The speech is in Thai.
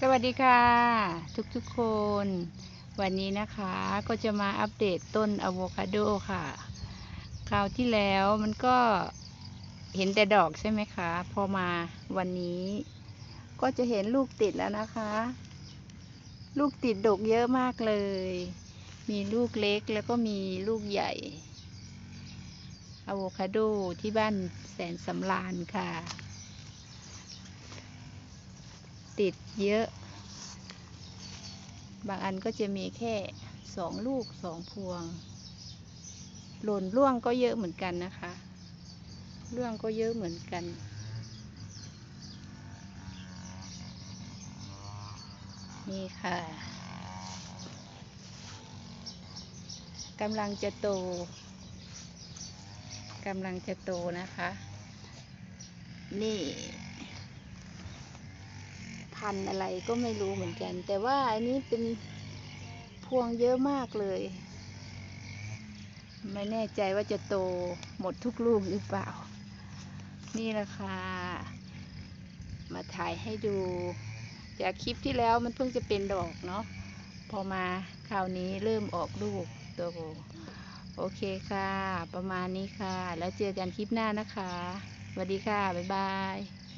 สวัสดีค่ะ ทุกๆคน วันนี้นะคะก็จะมาอัปเดตต้นอะโวคาโดค่ะ คราวที่แล้วมันก็เห็นแต่ดอกใช่ไหมคะ พอมาวันนี้ ก็จะเห็นลูกติดแล้วนะคะ ลูกติดดกเยอะมากเลย มีลูกเล็กแล้วก็มีลูกใหญ่อะโวคาโดที่บ้านแสนสำราญค่ะ ติดเยอะ บางอันก็จะมีแค่สองลูกสองพวง หล่นร่วงก็เยอะเหมือนกันนะคะ ร่วงก็เยอะเหมือนกัน นี่ค่ะกำลังจะโตกำลังจะโตนะคะ นี่ พันธุ์อะไรก็ไม่รู้เหมือนกัน แต่ว่าอันนี้เป็นพวงเยอะมากเลย ไม่แน่ใจว่าจะโตหมดทุกลูกหรือเปล่า นี่แหละค่ะ มาถ่ายให้ดูจากคลิปที่แล้วมันเพิ่งจะเป็นดอกเนาะพอมาคราวนี้เริ่มออกลูกโตโอเคค่ะ ประมาณนี้ค่ะ แล้วเจอกันคลิปหน้านะคะสวัสดีค่ะ บ๊ายบาย